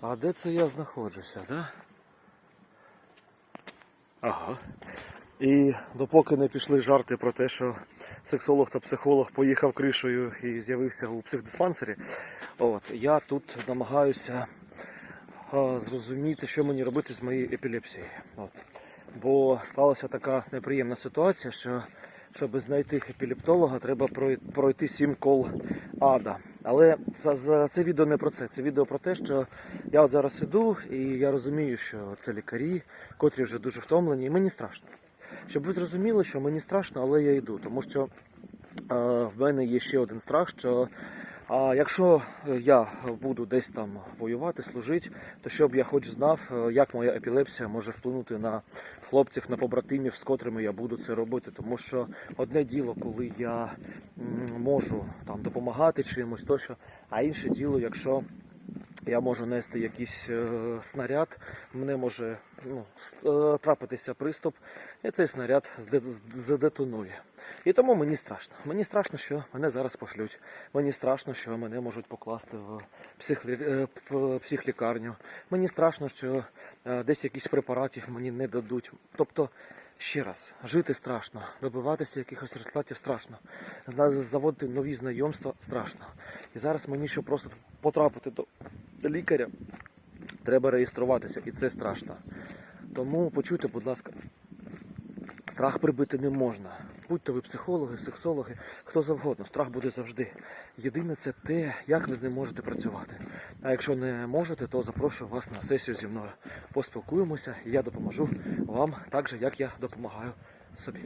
А де це я знаходжуся, да? Ага. І допоки не пішли жарти про те, що сексолог та психолог поїхав кришею і з'явився у психдиспансері, от, я тут намагаюся а, зрозуміти, що мені робити з моєю епілепсією. От. Бо сталася така неприємна ситуація, що щоб знайти епілептолога, треба пройти сім кол ада. Але це, це відео не про це. Це відео про те, що я от зараз іду, і я розумію, що це лікарі, котрі вже дуже втомлені, і мені страшно. Щоб ви зрозуміли, що мені страшно, але я йду, тому що е, в мене є ще один страх, що а якщо я буду десь там воювати, служити, то щоб я хоч знав, е, як моя епілепсія може вплинути на хлопців, на побратимів, з котрими я буду це робити. Тому що одне діло, коли я можу там допомагати чимось, тощо, а інше діло, якщо я можу нести якийсь е, снаряд, мене може ну, е, трапитися приступ, і цей снаряд задетонує. І тому мені страшно. Мені страшно, що мене зараз пошлють. Мені страшно, що мене можуть покласти в, психлі... е, в психлікарню. Мені страшно, що десь якісь препаратів мені не дадуть. Тобто, ще раз, жити страшно, добиватися якихось результатів страшно, заводити нові знайомства страшно. І зараз мені, щоб просто потрапити лікаря, треба реєструватися, і це страшно. Тому почуйте, будь ласка, страх прибити не можна. Будьте ви психологи, сексологи, хто завгодно, страх буде завжди. Єдине це те, як ви з ним можете працювати. А якщо не можете, то запрошую вас на сесію зі мною. Поспілкуємося, і я допоможу вам так же, як я допомагаю собі.